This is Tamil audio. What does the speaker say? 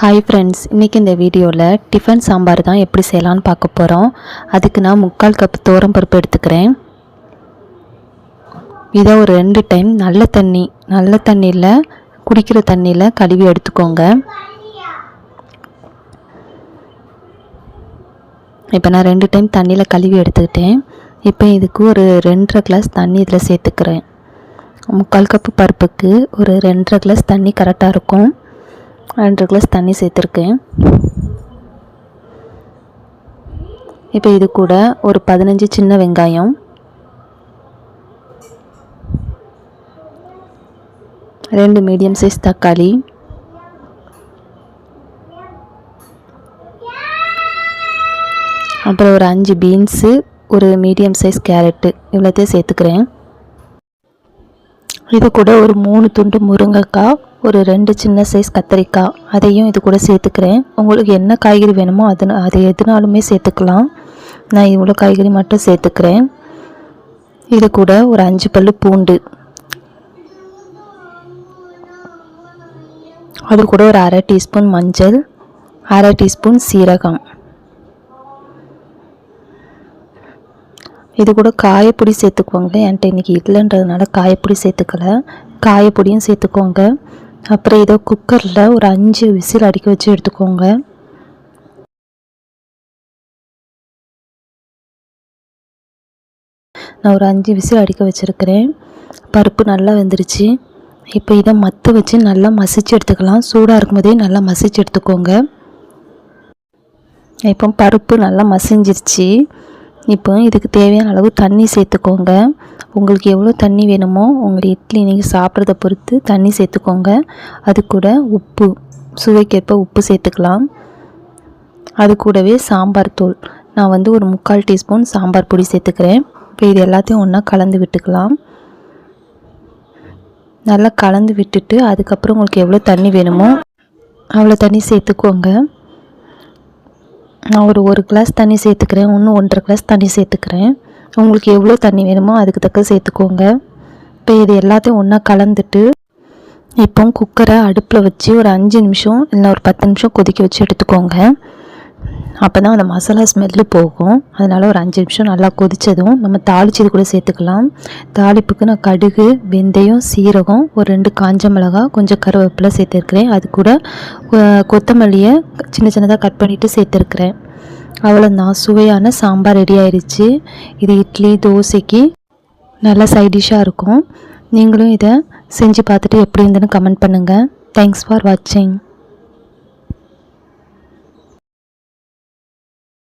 ஹாய் ஃப்ரெண்ட்ஸ் இன்றைக்கி இந்த வீடியோவில் டிஃபன் சாம்பார் தான் எப்படி செய்யலான்னு பார்க்க போகிறோம் அதுக்கு நான் முக்கால் கப் பருப்பு எடுத்துக்கிறேன். இதை ஒரு ரெண்டு டைம் நல்ல தண்ணி நல்ல தண்ணியில் குடிக்கிற தண்ணியில் கழுவி எடுத்துக்கோங்க. இப்போ நான் ரெண்டு டைம் தண்ணியில் கழுவி எடுத்துக்கிட்டேன். இப்போ இதுக்கு ஒரு ரெண்டரை கிளாஸ் தண்ணி இதில் சேர்த்துக்கிறேன். முக்கால் கப்பு பருப்புக்கு ஒரு ரெண்டரை கிளாஸ் தண்ணி கரெக்டாக இருக்கும். ரெண்டரை கிளாஸ் தண்ணி சேர்த்துருக்கேன். இப்போ இது கூட ஒரு பதினஞ்சு சின்ன வெங்காயம். ரெண்டு மீடியம் சைஸ் தக்காளி. அப்புறம் ஒரு அஞ்சு பீன்ஸு ஒரு மீடியம் சைஸ் கேரட்டு இவ்வளோத்தையும் சேர்த்துக்கிறேன். இது கூட ஒரு மூணு துண்டு முருங்கைக்காய். ஒரு ரெண்டு சின்ன சைஸ் கத்திரிக்காய் அதையும் இது கூட சேர்த்துக்கிறேன். உங்களுக்கு என்ன காய்கறி வேணுமோ அது அது எதுனாலுமே சேர்த்துக்கலாம். நான் இவ்வளோ காய்கறி மட்டும் சேர்த்துக்கிறேன். இது கூட ஒரு அஞ்சு பல் பூண்டு. அது கூட ஒரு அரை டீஸ்பூன் மஞ்சள் அரை டீஸ்பூன் சீரகம். இது கூட காயப்பொடி சேர்த்துக்கோங்க. என்கிட்ட இன்றைக்கி இல்லைன்றதுனால காயப்பொடி சேர்த்துக்கல. காயப்பொடியும் சேர்த்துக்கோங்க. அப்புறம் இதோ குக்கரில் ஒரு அஞ்சு விசில் அடிக்க வச்சு எடுத்துக்கோங்க. நான் ஒரு அஞ்சு விசில் அடிக்க வச்சுருக்கிறேன். பருப்பு நல்லா வெந்துருச்சு. இப்போ இதை மற்ற வச்சு நல்லா மசிச்சு எடுத்துக்கலாம். சூடாக இருக்கும்போதே நல்லா மசிச்சு எடுத்துக்கோங்க. இப்போ பருப்பு நல்லா மசிஞ்சிருச்சு. இப்போ இதுக்கு தேவையான அளவு தண்ணி சேர்த்துக்கோங்க. உங்களுக்கு எவ்வளோ தண்ணி வேணுமோ உங்கள் இட்லி நீங்கள் சாப்பிட்றத பொறுத்து தண்ணி சேர்த்துக்கோங்க. அது கூட உப்பு சுவைக்கேற்ப உப்பு சேர்த்துக்கலாம். அது கூடவே சாம்பார் தூள். நான் வந்து ஒரு முக்கால் டீஸ்பூன் சாம்பார் பொடி சேர்த்துக்கிறேன். இப்போ இது எல்லாத்தையும் ஒன்றா கலந்து விட்டுக்கலாம். நல்லா கலந்து விட்டுட்டு அதுக்கப்புறம் உங்களுக்கு எவ்வளோ தண்ணி வேணுமோ அவ்வளோ தண்ணி சேர்த்துக்கோங்க. நான் ஒரு ஒரு கிளாஸ் தண்ணி சேர்த்துக்கிறேன் இன்னும் ஒன்றரை கிளாஸ் தண்ணி சேர்த்துக்கிறேன். உங்களுக்கு எவ்வளோ தண்ணி வேணுமோ அதுக்கு தக்க சேர்த்துக்கோங்க. இப்போ இது எல்லாத்தையும் ஒன்றா கலந்துட்டு இப்போ குக்கரை அடுப்பில் வச்சு ஒரு அஞ்சு நிமிஷம் இல்லை ஒரு பத்து நிமிஷம் கொதிக்க வச்சு எடுத்துக்கோங்க. அப்போ தான் அந்த மசாலா ஸ்மெல்லு போகும். அதனால் ஒரு அஞ்சு நிமிஷம் நல்லா கொதித்ததும் நம்ம தாளிச்சது கூட சேர்த்துக்கலாம். தாளிப்புக்கு நான் கடுகு வெந்தயம் சீரகம் ஒரு ரெண்டு காஞ்ச மிளகா கொஞ்சம் கருவேப்பிலை சேர்த்துருக்குறேன். அது கூட கொத்தமல்லியை சின்ன சின்னதாக கட் பண்ணிவிட்டு சேர்த்துருக்குறேன். அவ்வளோதான் சுவையான சாம்பார் ரெடி ஆயிடுச்சு இது இட்லி தோசைக்கு நல்லா சைடிஷ்ஷாக இருக்கும். நீங்களும் இதை செஞ்சு பார்த்துட்டு எப்படி இருந்துன்னு கமெண்ட் பண்ணுங்கள் தேங்க்ஸ் ஃபார் வாட்சிங்